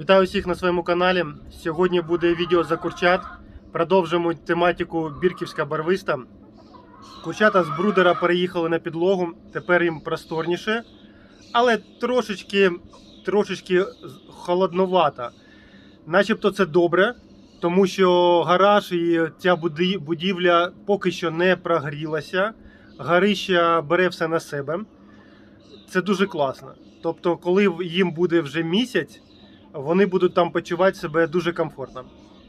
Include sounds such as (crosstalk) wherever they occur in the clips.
Вітаю всіх на своєму каналі. Сьогодні буде відео за курчат. Продовжимо тематику Бірківська барвиста. Курчата з брудера переїхали на підлогу, тепер їм просторніше, але трошечки, трошечки холодновато. Начебто це добре, тому що гараж і ця будівля поки що не прогрілася. Гарища бере все на себе. Це дуже класно. Тобто, коли їм буде вже місяць, вони будуть там почувати себе дуже комфортно.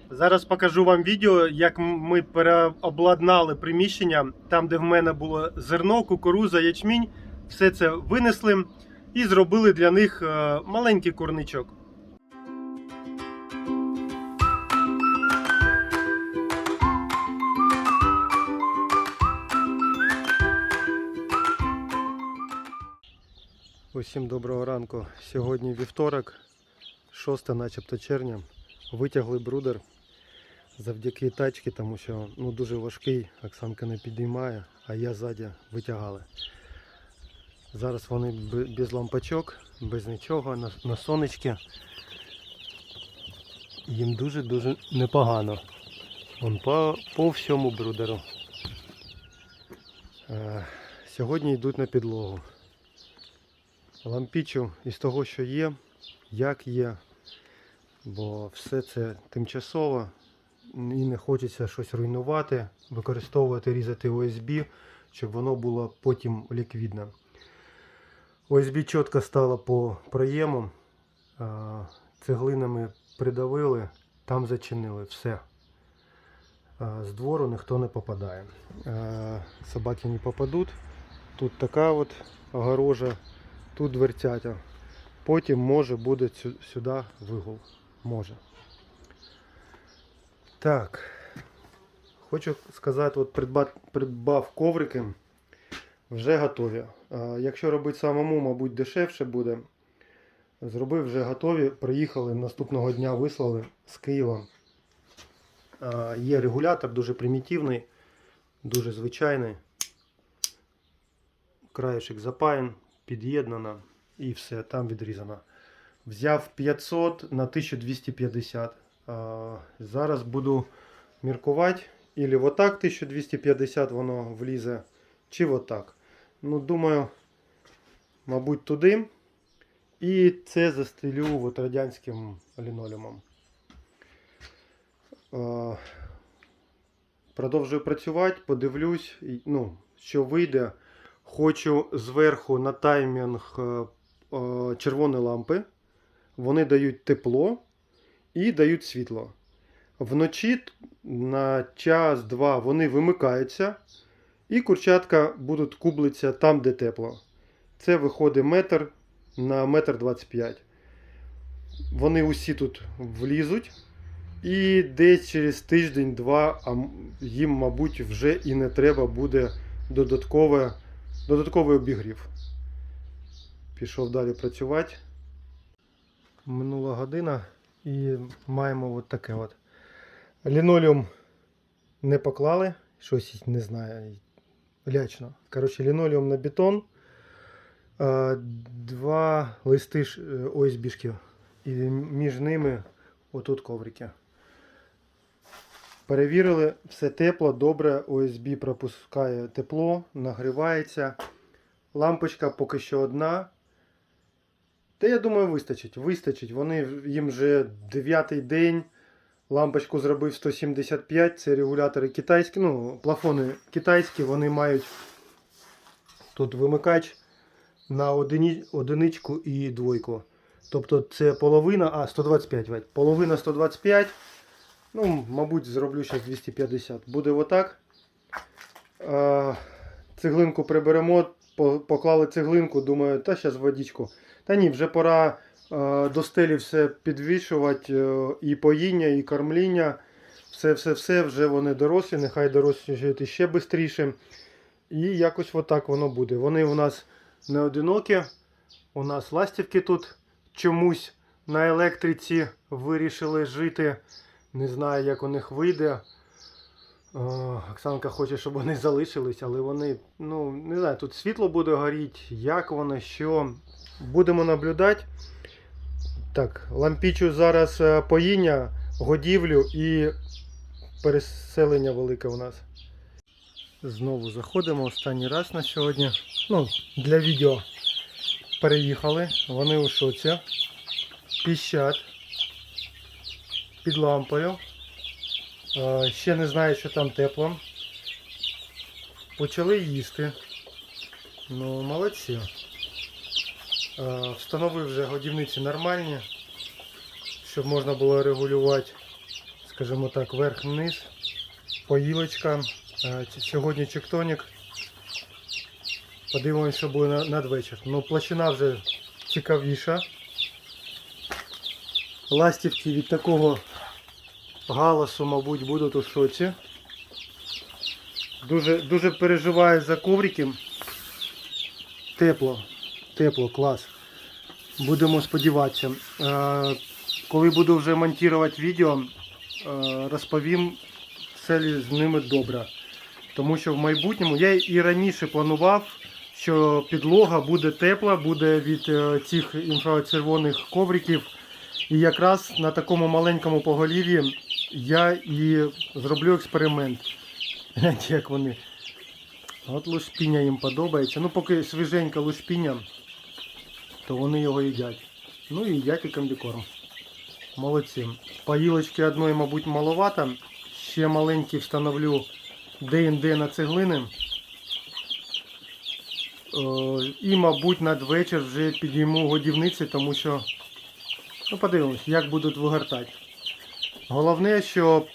Зараз покажу вам відео, як ми переобладнали приміщення, там, де в мене було зерно, кукуруза, ячмінь. Все це винесли і зробили для них е, маленький курничок. Усім доброго ранку. Сьогодні вівторок, 6 начебто червня. Витягли брудер завдяки тачці, тому що ну, дуже важкий, Оксанка не підіймає, а я ззаді витягали. Зараз вони без лампочок, без нічого, на, на сонечки. Їм дуже-дуже непогано. Вон по, по всьому брудеру. Е, сьогодні йдуть на підлогу. Лампічу із того, що є, як є, бо все це тимчасово і не хочеться щось руйнувати, використовувати, різати ОСБ, щоб воно було потім ліквідне. ОСБ чітко стало по проєму, цеглинами придавили, там зачинили все. З двору ніхто не попадає. Собаки не попадуть. Тут така от огорожа тут дверцята. Потім може буде сюди вигул. Може. Так. Хочу сказати, от придбав, придбав коврики. Вже готові. Якщо робити самому, мабуть, дешевше буде. Зробив вже готові. Приїхали наступного дня вислали з Києва. Є регулятор, дуже примітивний, дуже звичайний. Краєшик запаян, під'єднана і все, там відрізано. Взяв 500 на 1250. А, зараз буду міркувати. Ілі отак 1250 воно влізе, чи отак. Ну, думаю, мабуть, туди. І це застелю от радянським лінолеумом. А, Продовжую працювати, подивлюсь, ну, що вийде. Хочу зверху на таймінг е, е, червоні лампи. Вони дають тепло і дають світло. Вночі на час-два вони вимикаються, і курчатка будуть кублитися там, де тепло. Це виходить метр на метр 25. Вони усі тут влізуть. І десь через тиждень-два їм, мабуть, вже і не треба буде додатковий обігрів. Пішов далі працювати. Минула година і маємо от таке от. Лінолеум не поклали, щось не знаю. Лячно. Коротше, лінолеум на бетон. Два листи е, І між ними отут коврики. Перевірили, все тепло, добре. ОСБ пропускає тепло, нагрівається. Лампочка поки що одна. Та я думаю, вистачить. Вистачить. Вони їм вже дев'ятий день. Лампочку зробив 175. Це регулятори китайські. Ну, плафони китайські, вони мають тут вимикач на одині, одиничку і двойку. Тобто це половина, а 125 Вать. Половина 125. Ну, мабуть, зроблю зараз 250. Буде отак. А, цеглинку приберемо, поклали цеглинку, думаю, та зараз водичку. Та ні, вже пора е, до стелі все підвішувати, е, і поїння, і кормління. Все, все, все, вже вони дорослі, нехай дорослішають ще швидше. І якось отак воно буде. Вони у нас не одинокі. У нас ластівки тут чомусь на електриці вирішили жити. Не знаю, як у них вийде. О, Оксанка хоче, щоб вони залишились, але вони, ну, не знаю, тут світло буде горіти, як воно, що. Будемо наблюдати. Так, лампічу зараз е, поїння, годівлю і переселення велике у нас. Знову заходимо останній раз на сьогодні. Ну, для відео переїхали. Вони у шоці. Піщать під лампою. Е, Ще не знаю, що там тепло. Почали їсти. Ну, молодці. Е, Встановив вже годівниці нормальні, щоб можна було регулювати, скажімо так, верх-вниз. Поїлочка. Е, Сьогодні чектонік. Подивимось, що буде надвечір. Ну, площина вже цікавіша. Ластівки від такого галасу, мабуть, будуть у шоці. Дуже, дуже переживаю за коврики. Тепло, тепло, клас. Будемо сподіватися. Е, коли буду вже монтувати відео, е, розповім все з ними добре. Тому що в майбутньому я і раніше планував, що підлога буде тепла, буде від е, цих інфрачервоних ковриків. І якраз на такому маленькому поголів'ї я і зроблю експеримент. Як вони. От лушпіння їм подобається. Ну, поки свіженька лушпіння, то вони його їдять. Ну і їдять і комбікорм. Молодці. Поїлочки одної, мабуть, маловато. Ще маленькі встановлю де-інде на цеглини. Е, І, мабуть, надвечір вже підійму годівниці, тому що Ну, подивимось, як будуть вигортати. Головне, що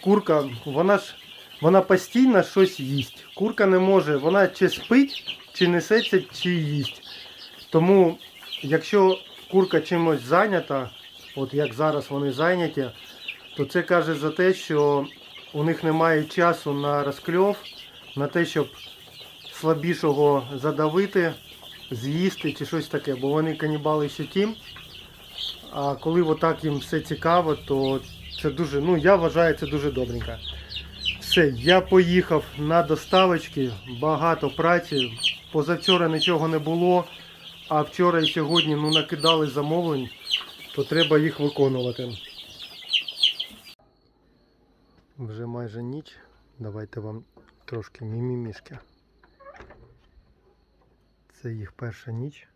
курка, вона ж вона постійно щось їсть. Курка не може, вона чи спить, чи несеться, чи їсть. Тому, якщо курка чимось зайнята, от як зараз вони зайняті, то це каже за те, що у них немає часу на розкльов, на те, щоб слабішого задавити, з'їсти чи щось таке, бо вони канібали ще ті. А коли отак їм все цікаво, то це дуже, ну я вважаю, це дуже добренько. Все, я поїхав на доставочки, багато праці. Позавчора нічого не було, а вчора і сьогодні ну, накидали замовлень, то треба їх виконувати. Вже майже ніч. Давайте вам трошки мімімішки. Це їх перша ніч.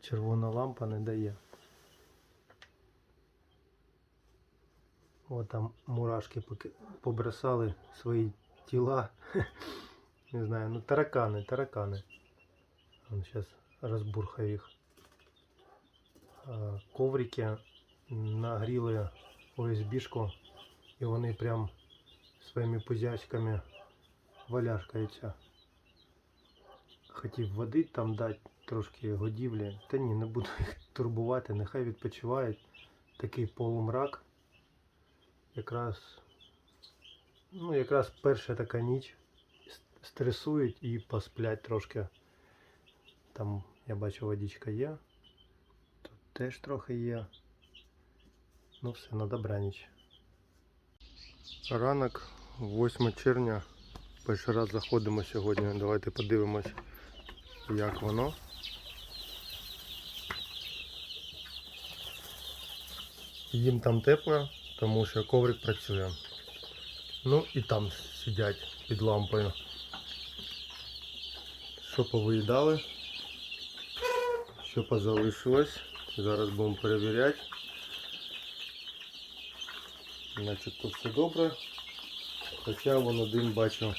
Червона лампа не дає. О, там мурашки побросали свої тіла. (laughs) Не знаю, ну таракани, таракани. Он зараз розбурхаю їх. Коврики нагріли ОСБшку і вони прям своїми пузячками валяшкаються. Хотів води там дати трошки годівлі. Та ні, не буду (laughs) їх турбувати, нехай відпочивають. Такий полумрак. Якраз, ну, якраз перша така ніч. Стресують і посплять трошки. Там, я бачу, водичка є. Тут теж трохи є. Ну все, на добраніч. Ранок, 8 червня. Перший раз заходимо сьогодні. Давайте подивимось, як воно. Їм там тепло, тому що коврик працює. Ну і там сидять під лампою. Що повиїдали, що позалишилось. Зараз будемо перевіряти. Значить тут все добре. Хоча вон один бачу.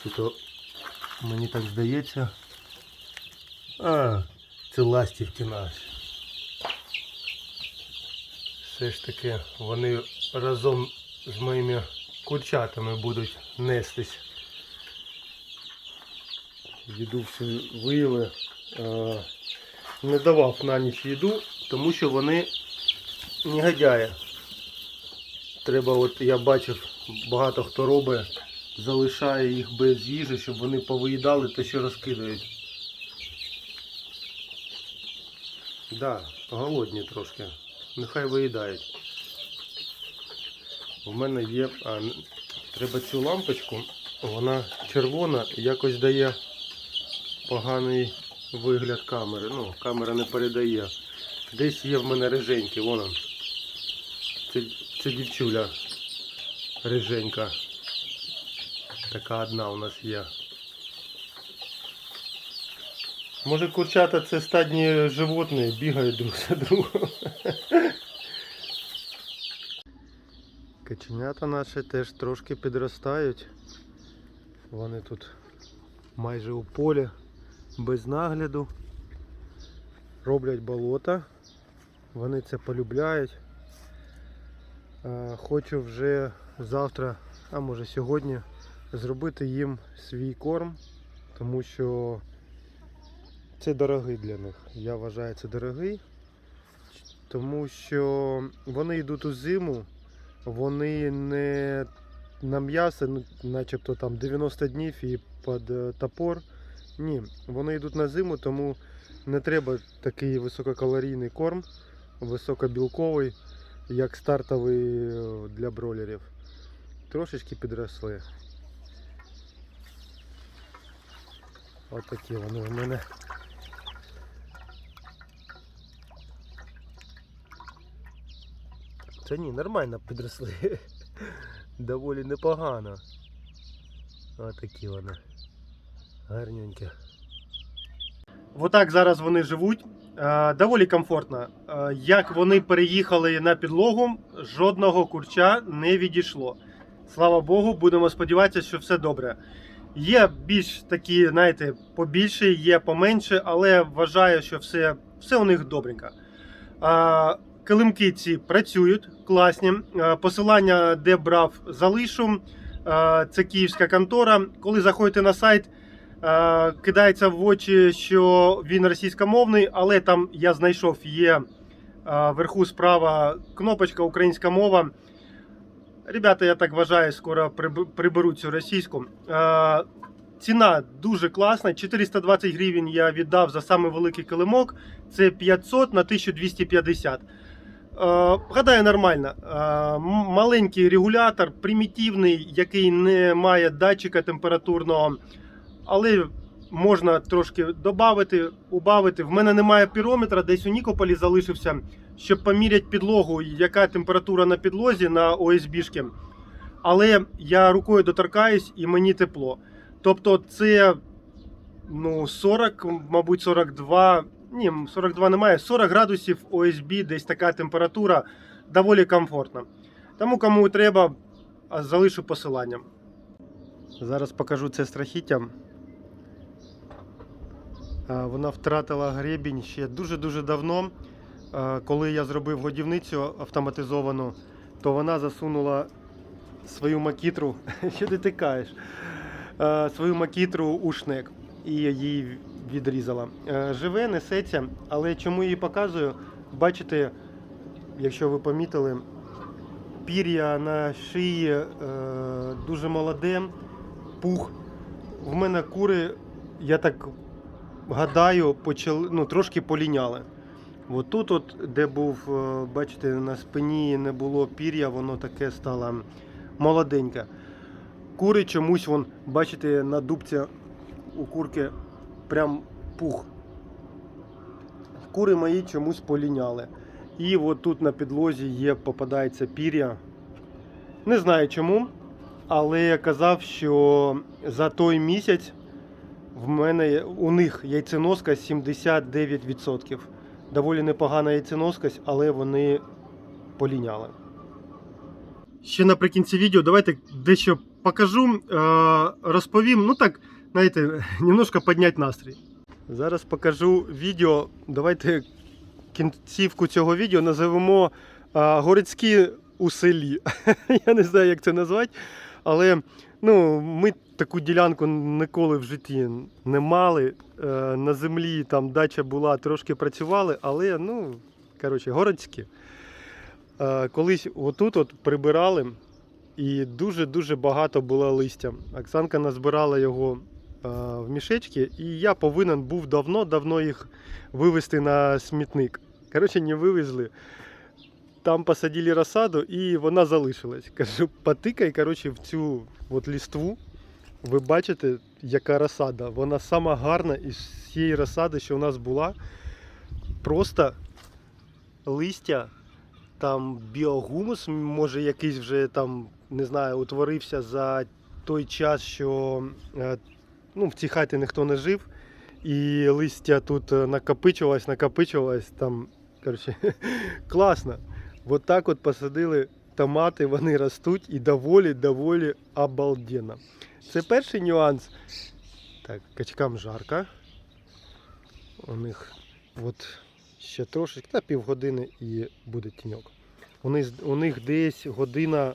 Що то мені так здається. А, це ластівки наші. Все ж таки вони разом з моїми курчатами будуть нестись. Всю виїли. Е, Не давав на ніч їду, тому що вони негодяї. Треба, от я бачив, багато хто робить, залишає їх без їжі, щоб вони повиїдали те, що розкидають. Да, голодні трошки. Нехай виїдають. У мене є. А, треба цю лампочку. Вона червона якось дає поганий вигляд камери. Ну, камера не передає. Десь є в мене риженьки, вон он. Це, це дівчуля риженька. Така одна у нас є. Може курчата це стадні животні, бігають друг за другом. (laughs) Каченята наші теж трошки підростають. Вони тут майже у полі, без нагляду. Роблять болота. Вони це полюбляють. Е, Хочу вже завтра, а може сьогодні, зробити їм свій корм, тому що це дорогий для них. Я вважаю це дорогий, тому що вони йдуть у зиму, вони не на м'ясо, ну, начебто там 90 днів і під е, топор. Ні, вони йдуть на зиму, тому не треба такий висококалорійний корм, високобілковий, як стартовий е, для бройлерів. Трошечки підросли. От такі вони у мене. Це ні, нормально підросли. (laughs) Доволі непогано. Ось такі вони. Гарненькі. Отак зараз вони живуть. Е, Доволі комфортно. Е, Як вони переїхали на підлогу, жодного курча не відійшло. Слава Богу, будемо сподіватися, що все добре. Є більш такі, знаєте, побільше, є поменше, але вважаю, що все, все у них добренько. Е, Килимки ці працюють класні. Посилання, де брав, залишу. Це київська контора. Коли заходите на сайт, кидається в очі, що він російськомовний, але там я знайшов є е, вверху справа кнопочка українська мова. Ребята, я так вважаю, скоро приб- приберуть цю російську. Е, Ціна дуже класна. 420 гривень я віддав за самий великий килимок. Це 500 на 1250. Е, Гадаю, нормально. Е, Маленький регулятор, примітивний, який не має датчика температурного, але можна трошки додати, убавити. В мене немає пірометра, десь у Нікополі залишився, щоб поміряти підлогу, яка температура на підлозі на ОСБшки. Але я рукою доторкаюсь і мені тепло. Тобто це ну, 40, мабуть, 42. Ні, 42 немає. 40 градусів ОСБ, десь така температура доволі комфортна. Тому кому треба, залишу посилання. Зараз покажу це страхіття. А, Вона втратила гребінь ще дуже-дуже давно. Коли я зробив годівницю автоматизовану, то вона засунула свою макітру. (laughs) Що ти тикаєш? Е, Свою макітру у шнек і її відрізала. Е, Живе, несеться, але чому її показую? Бачите, якщо ви помітили, пір'я на шиї е, дуже молоде, пух. В мене кури, я так гадаю, почали, ну, трошки поліняли. От тут, от, де був, е, бачите, на спині не було пір'я, воно таке стало молоденьке. Кури чомусь, вон, бачите, на дубці у курки прям пух. Кури мої чомусь поліняли. І от тут на підлозі є, попадається пір'я. Не знаю чому, але я казав, що за той місяць в мене у них яйценоска 79%. Доволі непогана яйценоскость, але вони поліняли. Ще наприкінці відео давайте дещо покажу, е, розповім. Ну так, знаєте, (laughs) немножко підняти настрій. Зараз покажу відео. Давайте кінцівку цього відео називемо е, городські у селі. (laughs) Я не знаю, як це назвати. Але ну, ми таку ділянку ніколи в житті не мали. Е, На землі там дача була, трошки працювали, але ну, коротше, городські. Е, Колись отут от прибирали, і дуже-дуже багато було листя. Оксанка назбирала його е, в мішечки, і я повинен був давно-давно їх вивезти на смітник. Коротше, не вивезли. Там посадили розсаду і вона залишилась. Кажу, потикай коротше, в цю от ліству. Ви бачите, яка розсада. Вона сама гарна із всієї розсади, що у нас була. Просто листя, там біогумус, може якийсь вже там, не знаю, утворився за той час, що е, ну, в цій хаті ніхто не жив. І листя тут е, накопичувалось, накопичувалось там. Коротше, (laughs) класно. От так от посадили томати, вони ростуть і доволі, доволі обалденно. Це перший нюанс. Так, качкам жарко. У них от ще трошечки, та півгодини і буде тіньок. У них, у них десь година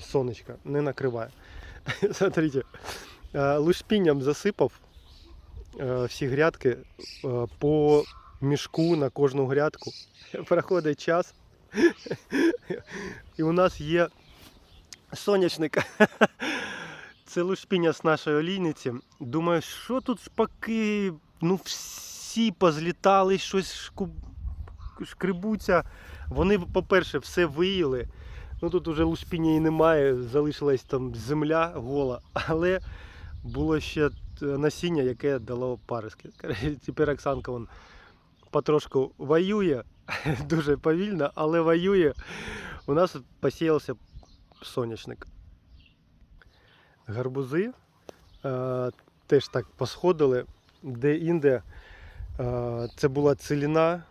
сонечка не накриває. (laughs) Смотрите, е, лушпінням засипав е, всі грядки е, по мішку на кожну грядку. (laughs) Проходить час. (laughs) І у нас є сонячник. Це лушпіння з нашої олійниці. Думаю, що тут шпаки? Ну всі позлітали, щось шку... шкребуться. Вони, по-перше, все виїли. Ну тут уже лушпіння і немає, залишилась там земля гола, але було ще насіння, яке дало паростки. Тепер Оксанка вон потрошку воює, (laughs) дуже повільно, але воює. У нас посіявся соняшник. Гарбузи е, теж так посходили, де-інде. Е, це була целіна,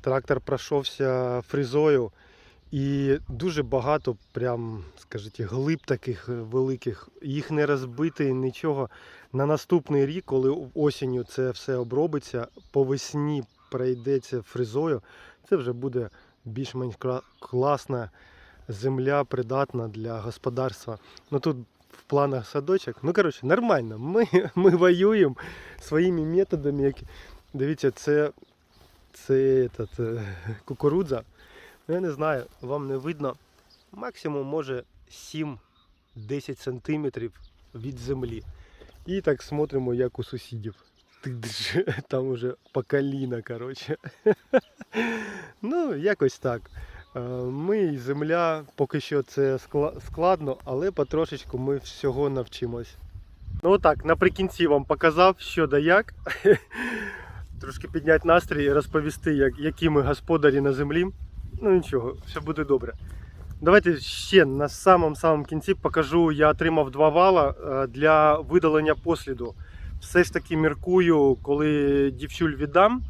трактор пройшовся фрізою. І дуже багато, прям, скажіть, глиб таких великих, їх не розбити, нічого. На наступний рік, коли осінню це все обробиться, по весні пройдеться фризою, це вже буде більш-менш класна земля, придатна для господарства. Ну тут планах садочок. Ну, коротше, нормально. Ми, (laughs) ми воюємо своїми методами. Які... Дивіться, це, це этот, е, кукурудза. Ну, я не знаю, вам не видно. Максимум може 7-10 сантиметрів від землі. І так смотримо, як у сусідів. (laughs) Там уже по коліна, коротше. (laughs) Ну, якось так. Е, Ми і земля, поки що це складно, але потрошечку ми всього навчимось. Ну отак, наприкінці вам показав, що да як. (laughs) Трошки підняти настрій і розповісти, як, які ми господарі на землі. Ну нічого, все буде добре. Давайте ще на самому самому кінці покажу. Я отримав два вала е, для видалення посліду. Все ж таки міркую, коли дівчуль віддам,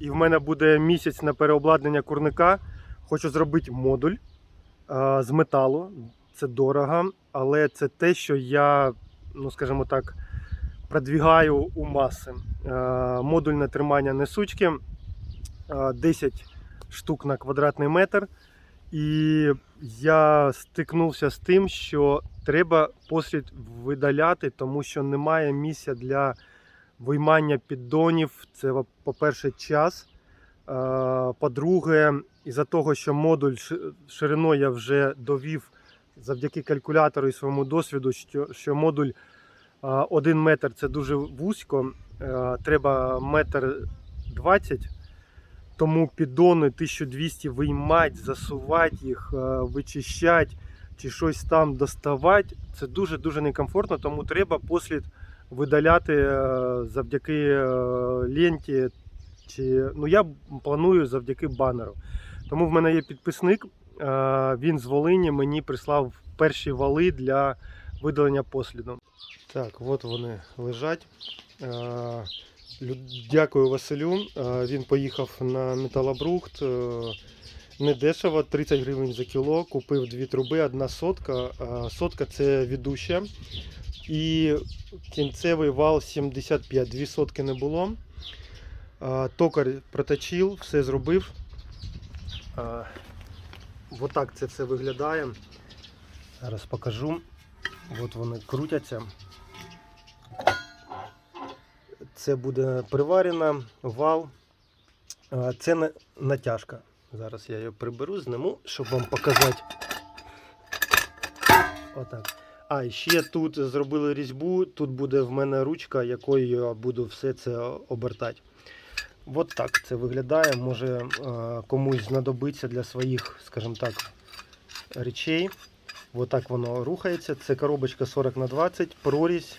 і в мене буде місяць на переобладнання курника. Хочу зробити модуль е, з металу. Це дорого, але це те, що я, ну скажімо так, продвігаю у маси. Е, Модульне тримання несучки е, 10 штук на квадратний метр. І я стикнувся з тим, що треба послід видаляти, тому що немає місця для виймання піддонів. Це, по-перше, час. Е, По-друге, із-за того, що модуль ши- шириною я вже довів завдяки калькулятору і своєму досвіду, що, модуль 1 метр це дуже вузько, е, треба метр 20 тому піддони 1200 виймати, засувати їх, е, вичищати чи щось там доставати. Це дуже-дуже некомфортно, тому треба послід видаляти е, завдяки е, ленті. Чи... Ну, я планую завдяки банеру. Тому в мене є підписник, е, він з Волині мені прислав перші вали для видалення посліду. Так, от вони лежать. Е, Дякую Василю. Е, Він поїхав на металобрухт. е, Не дешево, 30 гривень за кіло. Купив дві труби, одна сотка. Сотка це ведуща. І кінцевий вал 75. Дві сотки не було. Токар проточив, все зробив. Отак це все виглядає. Зараз покажу. От вони крутяться. Це буде приварена, вал. Це на- натяжка. Зараз я її приберу, зніму, щоб вам показати. Отак. А, ще тут зробили різьбу. Тут буде в мене ручка, якою я буду все це обертати. От так це виглядає. Може е, комусь знадобиться для своїх, скажімо так, речей. Отак воно рухається. Це коробочка 40 на 20, прорізь,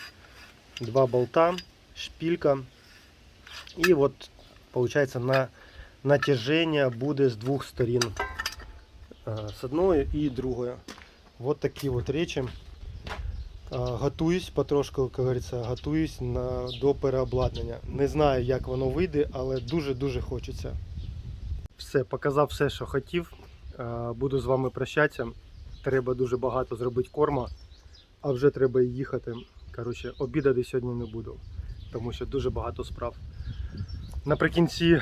два болта, шпілька. І от, виходить, на натяження буде з двох сторін. Е, З одної і другої. Вот такі от речі. Готуюсь потрошку, як говориться, готуюсь на, до переобладнання. Не знаю, як воно вийде, але дуже-дуже хочеться. Все, показав все, що хотів. Буду з вами прощатися. Треба дуже багато зробити корма, а вже треба і їхати. Коротше, обідати сьогодні не буду, тому що дуже багато справ. Наприкінці,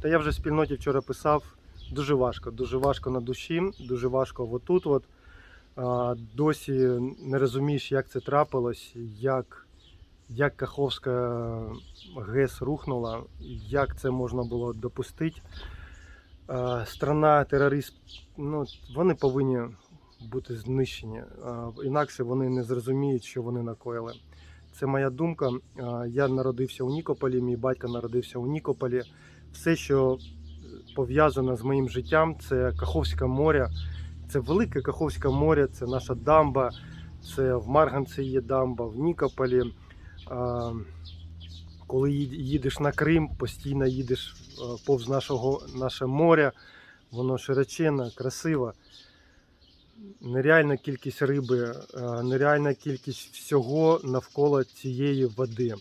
та я вже в спільноті вчора писав, дуже важко, дуже важко на душі, дуже важко отут. От. Досі не розумієш, як це трапилось, як, як Каховська ГЕС рухнула, як це можна було допустити. Страна терорист, ну, вони повинні бути знищені. Інакше вони не зрозуміють, що вони накоїли. Це моя думка. Я народився у Нікополі, мій батько народився у Нікополі. Все, що пов'язано з моїм життям, це Каховське море. Це велике Каховське море, це наша дамба, це в Марганці є дамба, в Нікополі. Коли їдеш на Крим, постійно їдеш повз нашого, наше море, воно широченне, красиво. Нереальна кількість риби, нереальна кількість всього навколо цієї води.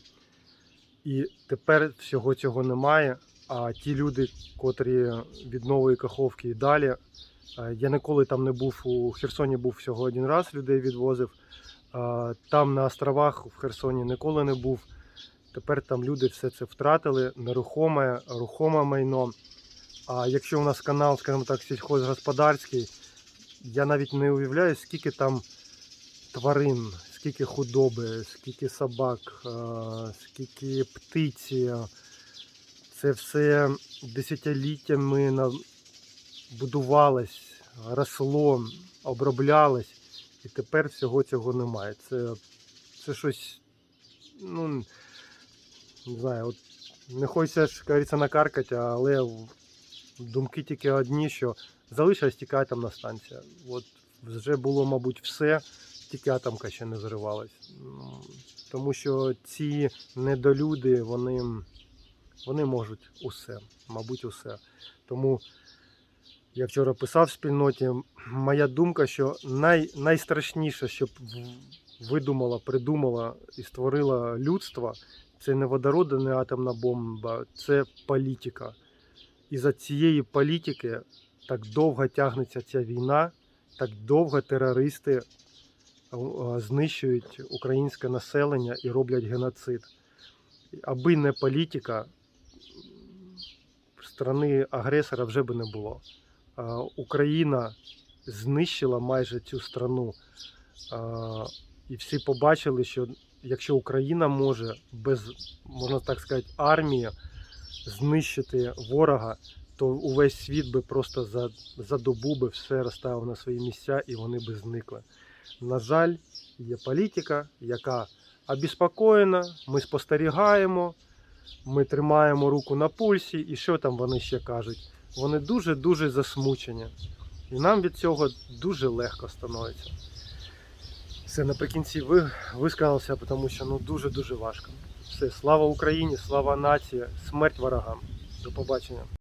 І тепер всього цього немає. А ті люди, котрі від каховки і далі, я ніколи там не був у Херсоні, був всього один раз, людей відвозив. Е, Там на островах в Херсоні ніколи не був. Тепер там люди все це втратили, нерухоме, рухоме майно. А якщо у нас канал, скажімо так, сільхозгосподарський, я навіть не уявляю, скільки там тварин, скільки худоби, скільки собак, е, скільки птиці. Це все десятиліттями будувалось, росло, оброблялось, і тепер всього цього немає. Це, це щось, ну, не знаю, от не хочеться ж, говориться, накаркати, але думки тільки одні, що залишилась тільки атомна станція. От вже було, мабуть, все, тільки атомка ще не зривалась. Тому що ці недолюди, вони, вони можуть усе, мабуть, усе. Тому я вчора писав в спільноті, моя думка, що най, найстрашніше, що видумала, придумала і створила людство, це не водорода, не атомна бомба, це політика. І за цієї політики так довго тягнеться ця війна, так довго терористи е, знищують українське населення і роблять геноцид. Аби не політика, страни агресора вже би не було. Е, Україна знищила майже цю страну. Е, І всі побачили, що якщо Україна може без, можна так сказати, армії знищити ворога, то увесь світ би просто за, за добу би все розставив на свої місця і вони би зникли. На жаль, є політика, яка обіспокоєна, ми спостерігаємо, ми тримаємо руку на пульсі, і що там вони ще кажуть? Вони дуже-дуже засмучені. І нам від цього дуже легко становиться. Все наприкінці ви, висказався, тому що ну дуже-дуже важко. Все, слава Україні, слава нації, смерть ворогам. До побачення.